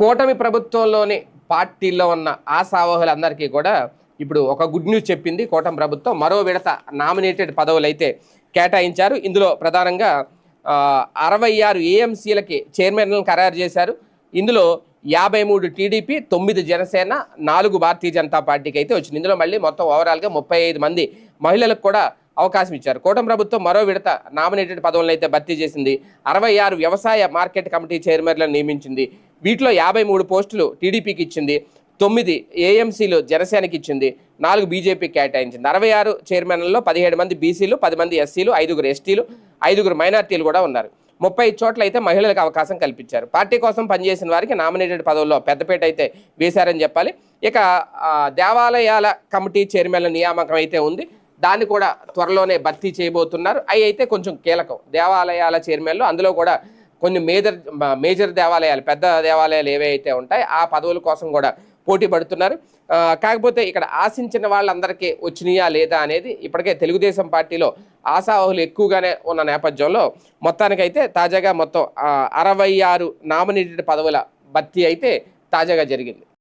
కూటమి ప్రభుత్వంలోని పార్టీల్లో ఉన్న ఆశావహులందరికీ కూడా ఇప్పుడు ఒక గుడ్ న్యూస్ చెప్పింది. కూటమి ప్రభుత్వం మరో విడత నామినేటెడ్ పదవులు అయితే కేటాయించారు. ఇందులో ప్రధానంగా అరవై ఆరు ఏఎంసీలకి చైర్మన్లను ఖరారు చేశారు. ఇందులో యాభై మూడు టీడీపీ తొమ్మిది జనసేన నాలుగు భారతీయ జనతా పార్టీకి అయితే వచ్చింది. ఇందులో మళ్ళీ మొత్తం ఓవరాల్గా ముప్పై ఐదు మంది మహిళలకు కూడా అవకాశం ఇచ్చారు. కూటమి ప్రభుత్వం మరో విడత నామినేటెడ్ పదవులను అయితే భర్తీ చేసింది. అరవై ఆరు వ్యవసాయ మార్కెట్ కమిటీ చైర్మన్లను నియమించింది. వీటిలో యాభై మూడు పోస్టులు టీడీపీకి ఇచ్చింది. తొమ్మిది ఏఎంసీలు జనసేనకి ఇచ్చింది. నాలుగు బీజేపీకి కేటాయించింది. అరవై ఆరు చైర్మన్లలో పదిహేడు మంది బీసీలు పది మంది ఎస్సీలు ఐదుగురు ఎస్టీలు ఐదుగురు మైనార్టీలు కూడా ఉన్నారు. ముప్పై చోట్ల అయితే మహిళలకు అవకాశం కల్పించారు. పార్టీ కోసం పనిచేసిన వారికి నామినేటెడ్ పదవుల్లో పెద్దపేట అయితే వేశారని చెప్పాలి. ఇక దేవాలయాల కమిటీ చైర్మన్ల నియామకం అయితే ఉంది. దాన్ని కూడా త్వరలోనే భర్తీ చేయబోతున్నారు. అవి అయితే కొంచెం కీలకం. దేవాలయాల చైర్మన్లు అందులో కూడా కొన్ని మేజర్ మేజర్ దేవాలయాలు పెద్ద దేవాలయాలు ఏవైతే ఉంటాయి ఆ పదవుల కోసం కూడా పోటీ పడుతున్నారు. కాకపోతే ఇక్కడ ఆశించిన వాళ్ళందరికీ వచ్చినాయా లేదా అనేది ఇప్పటికే తెలుగుదేశం పార్టీలో ఆశావహులు ఎక్కువగానే ఉన్న నేపథ్యంలో మొత్తానికైతే తాజాగా మొత్తం అరవై ఆరు నామినేటెడ్ పదవుల భర్తీ అయితే తాజాగా జరిగింది.